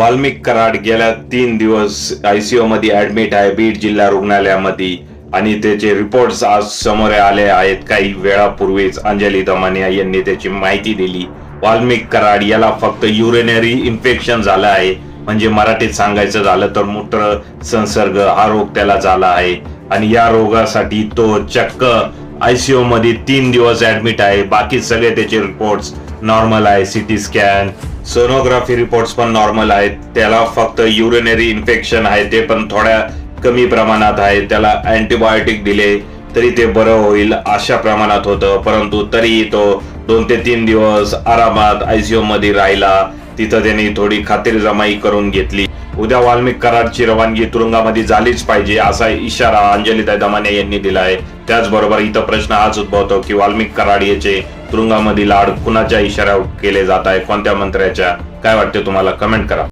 वाल्मिक कराड गेल्या तीन दिवस आयसीयू मध्ये ऍडमिट आहे. बीड जिल्हा रुग्णालयामध्ये. आणि त्याचे रिपोर्ट्स आज समोर आले आहेत. काही वेळापूर्वीच अंजली दमानिया यांनी त्याची माहिती दिली. वाल्मिक कराड याला फक्त युरिनरी इन्फेक्शन झालं आहे. म्हणजे मराठीत सांगायचं झालं तर मूत्र संसर्ग हा रोग त्याला झाला आहे. आणि या रोगासाठी तो चक्क आयसीयू मध्ये तीन दिवस ऍडमिट आहे. बाकी सगळे त्याचे रिपोर्ट्स नॉर्मल आहे सिटी स्कॅन सोनोग्राफी रिपोर्ट्स पण नॉर्मल आहेत. त्याला फक्त युरिनरी इन्फेक्शन आहे ते पण थोड्या कमी प्रमाणात आहे. त्याला अँटीबायोटिक दिले तरी ते बरं होईल अशा प्रमाणात होतं. परंतु तरी तो दोन ते तीन दिवस आरामात आयसीयू मध्ये राहिला. तिथं त्यांनी थोडी खातिरजमाई करून घेतली. उद्या वाल्मिक करारची रवानगी तुरुंगामध्ये झालीच पाहिजे असा इशारा अंजलिताई दमाने यांनी दिला आहे. त्याचबरोबर इथं प्रश्न हाच उद्भवतो की वाल्मिक कराड याचे तुरुंगामधील लाड कुणाच्या इशाऱ्यावर केले जात आहे कोणत्या मंत्र्याच्या? काय वाटते तुम्हाला? कमेंट करा.